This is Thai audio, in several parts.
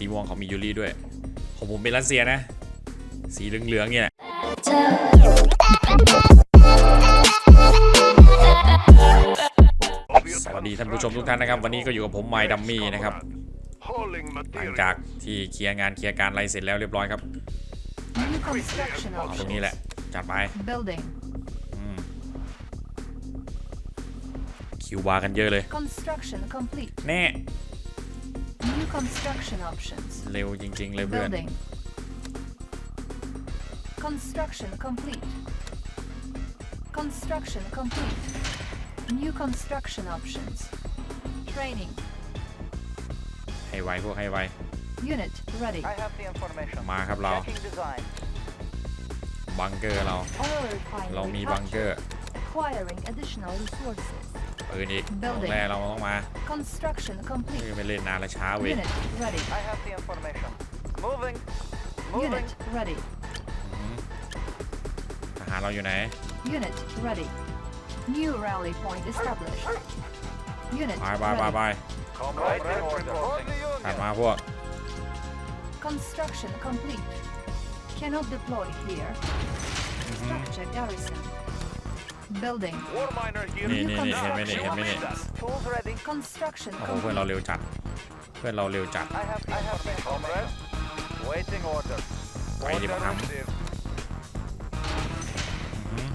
สีม่วงเขามียูริด้วย ของผมเป็นรัสเซียนะ สีเหลืองๆเนี่ยสวัสดีท่านผู้ชมทุกท่านนะครับ วันนี้ก็อยู่กับผมไมดัมมี่นะครับ Hauling หลัง material. จากที่เคลียร์งานเคลียร์การอะไรเสร็จแล้วเรียบร้อยครับ New construction เอาตรงนี้ options. แหละ จัดไป Building. อืมคิวบาร์กันเยอะเลย Construction complete. แน่ New construction options. เร็วจริง ๆ เลยเพื่อน Building. Construction complete. Construction complete. New construction options. Training. ให้ไวพวกให้ไว Unit ready. I have the information. มาครับเรา Checking design. บังเกอร์เรา Oil เรา refinery มีบังเกอ captured. ร์ Acquiring additional resources. ปืนอีก Building แร่เราต้องมา Construction เฮ้ย complete. ไม่เล่นนานและช้าเว้ย Unit ready. I have the information. Moving. Moving. Unit ready. อืมทหารเราอยู่ไหน Unit ready. New rally point established. Unit ไปไปไปไป ready. Right in order. For the ถัด Union. มาพวก Construction complete. Cannot deploy here. Structure garrison. Building. War miner here. นี่นี่นี่เห็นไหมนี่เห็นไหมนี่ Tools ready. Construction โอ้โหเพื่อนเรา complete. เร็วจัด เพื่อนเราเร็วจัด I have I have the information. Waiting order. ไปดิบังคับ received. อืม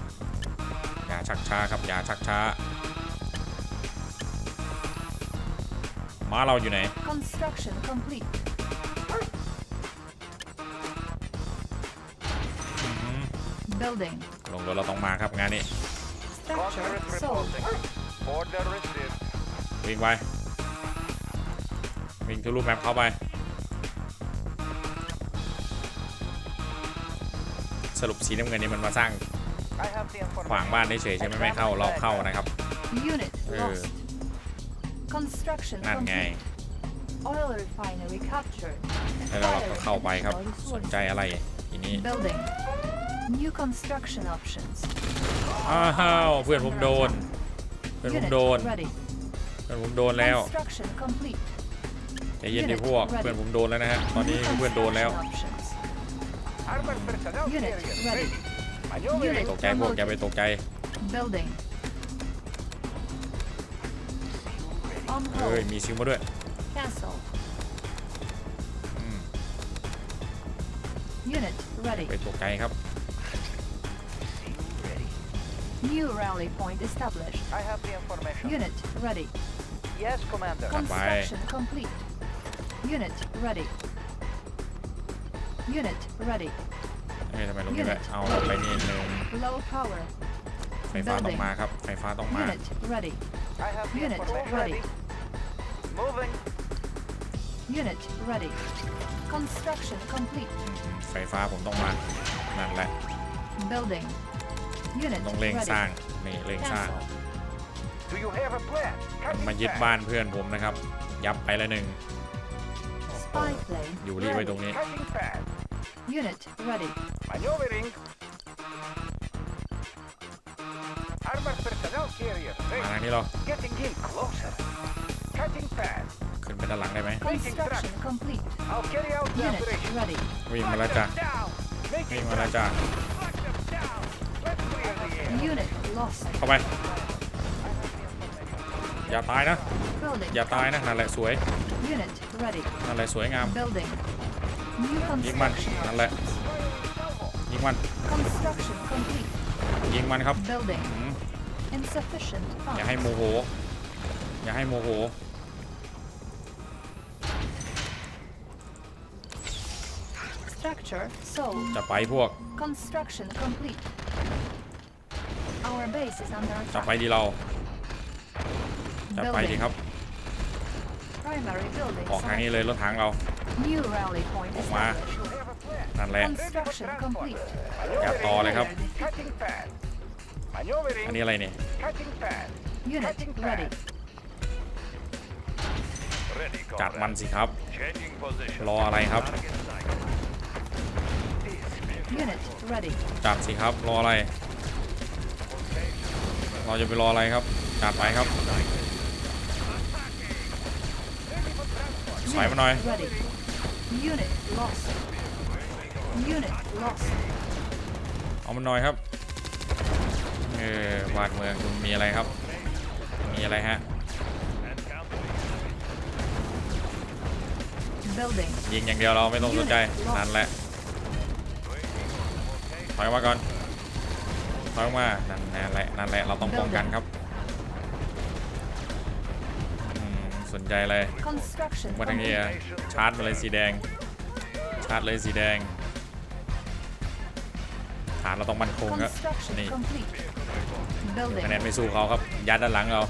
อย่าชักช้าครับอย่าชักช้าม้าเราอยู่ไหน Construction complete. อืม Building. ลงรถเราต้องมาครับงานนี้ Structure Contract sold. reporting. Order received. วิ่งไป วิ่งทะลุแมปเข้าไป สรุปสีน้ำเงินนี่มันมาสร้าง I have the ขวาง information. บ้านเฉยๆใช่ไหมไม่เข้าเราเข้านะครับ Unit Uh. lost. Construction นั่นไง complete. Oil refinery captured. แล้วเราก็เข้าไปครับ Acquiring สนใจอะไรทีนี้ Building. New construction options. อ้าวเพื่อนผมโดน เพื่อนผม Unit โดน ready. เพื่อนผมโดนแล้ว Construction complete. ใจเย็นดิพวก เพื่อนผมโดนแล้วนะฮะ ตอนนี้เพื่อนโดนแล้ว Construction options. Armored personnel Unit carrier. ready. Maneuvering. Unit ตกใจพวกอย่าไปตกใจ Building. On เอ้ย hold. มีซิวมาด้วย Cancel. อืม Unit ready. ไปตกใจครับ New rally point established. I have the information. Unit ready. Yes, Commander. Construction complete. Unit ready. Unit ready. เฮ้ยทำไมลงนี่แหละเอาไปนี่หนึ่ง Low power. ไฟฟ้าต้องมาครับ ไฟฟ้าต้องมา Unit ready. I have the Unit information. ready. Moving. Unit ready. Construction complete. ไฟฟ้าผมต้องมา นั่นแหละ Building. Unit ต้องเร่ง ready. สร้างนี่เร่งสร้าง Cancel. Do you have a plan? มัน Cutting มายึด fast. บ้านเพื่อนผมนะครับ ยับไปละหนึ่ง Spy plane. อยู่รีไว้ตรง ready. นี้ Cutting fast. Unit ready. Maneuvering. Armored personnel carrier. มา Ready. ทางนี้เรา Getting in closer. Cutting fast. ขึ้นไปด้านหลังได้ไหม Construction complete. I'll carry out the Unit operation. ready. วิ่งมาแล้วจ้ะ Down. วิ่ง Making มาแล้วจ้ะ เข้าไป อย่าตายนะ Building. อย่าตายนะ นั่นแหละสวย Unit ready. นั่นแหละสวยงาม Building. New ยิงมัน construction. นั่นแหละ ยิงมัน Construction complete. ยิงมันครับ Building. อืม Insufficient อย่าให้ funds. โมโห อย่าให้โมโห Structure sold. จะไปพวก Construction complete. Our base is under จะไป attack. ดีเราจะไปดี Building. ครับ Primary building. ออกทางนี้เลยรถถังเรา selected. New rally point Wow. established. You have a plan. นั่นแหละ Construction complete. อย่าต่อเลยครับ Cutting fast. Maneuvering. อันนี้อะไรเนี่ย Cutting fast. Unit Cutting ready. fast. Ready, จัดมัน comrade. สิครับ Changing position. รออะไรครับ Target sight. Unit ready. จัดสิครับรออะไร เราจะไปรออะไรครับจัดไปครับถอยมาหน่อยเอามันหน่อยครับเออวาดเมืองคุณมีอะไรครับ มีอะไรฮะยิงอย่างเดียวเราไม่ต้องสนใจนั่นแหละถอยมาก่อน ถอยออกมานั่นแหละนั่นแหละเราต้องป้องกันครับสนใจเลยมาทางนี้ complete. อะชาร์จมาเลยสีแดง ชาร์จเลยสีแดง ฐานเราต้องมั่นคงครับ นี่คะแนนไม่สู้เขาครับ ยัดด้านหลังเรา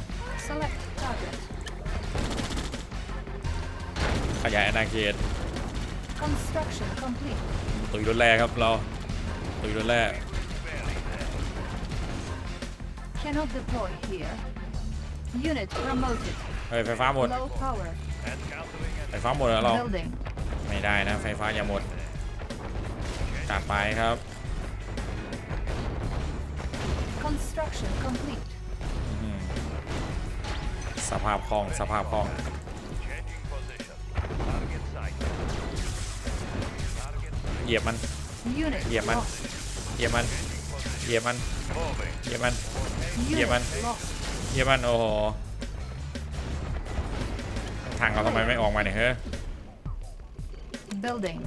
ขยายอาณาเขตตุยรถแร่ครับเรา ตุยรถแร่ Cannot deploy here. Unit promoted. เฮ้ยไฟฟ้าหมด Low power. ไฟฟ้าหมดแล้วเรา Building. ไม่ได้นะ ไฟฟ้าอย่าหมดจัดไปครับ Construction complete. อืมสภาพคล่องสภาพคล่อง Changing position. Target sight. Target เหยียบมัน Unit Yeah, man. lost. เหยียบมัน เหยียบมัน moving. เหยียบมัน Unit Yeah, man. lost. เหยียบมันโอ้โหทางเราทำไมไม่ออกมาเนี่ยเฮ้ย Building.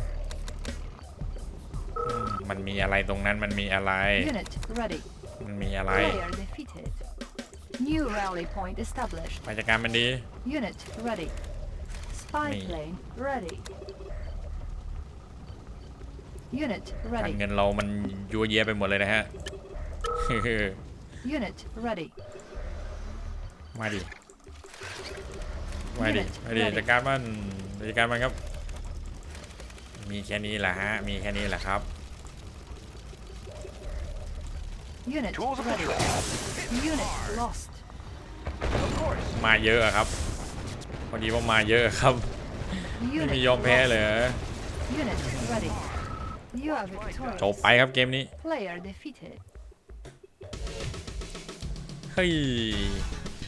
อืมมันมีอะไรตรงนั้นมันมีอะไร Unit ready. มันมีอะไร Player defeated. New rally point established. ไปจัดการมันดี Unit ready. Spy Me. plane ready. Unit การ ready. เงินเรามันยัวเยียไปหมดเลยนะฮะ Unit ready. มาดิ มาดิ Unit มาดิ ready. จัดการมันจัดการมันครับ มีแค่นี้แหละฮะ มีแค่นี้แหละครับ Unit Tools of the ready. trade. Unit lost. Of course. มาเยอะอะครับ พอดีว่ามาเยอะครับ ไม่ Unit มียอมแพ้เลย Unit ready. You are จบ victorious. ไปครับเกมนี้ Player defeated. เฮ้ย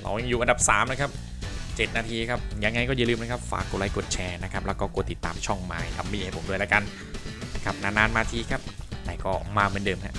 เรายังอยู่อันดับ 3 นะครับ 7 นาทีครับ ยังไงก็อย่าลืมนะครับ ฝากกดไลค์กดแชร์นะครับ แล้วก็กดติดตามช่องไมค์ทัมมี่ให้ผมด้วยแล้วกันนะครับ นาน ๆ มาทีครับ แต่ก็มาเหมือนเดิมฮะ